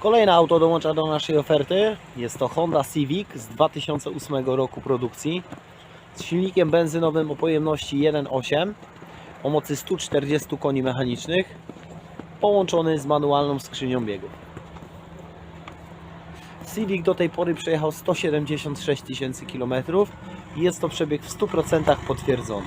Kolejne auto dołącza do naszej oferty. Jest to Honda Civic z 2008 roku produkcji z silnikiem benzynowym o pojemności 1.8 o mocy 140 koni mechanicznych połączony z manualną skrzynią biegów. Civic do tej pory przejechał 176 tysięcy km i jest to przebieg w 100% potwierdzony.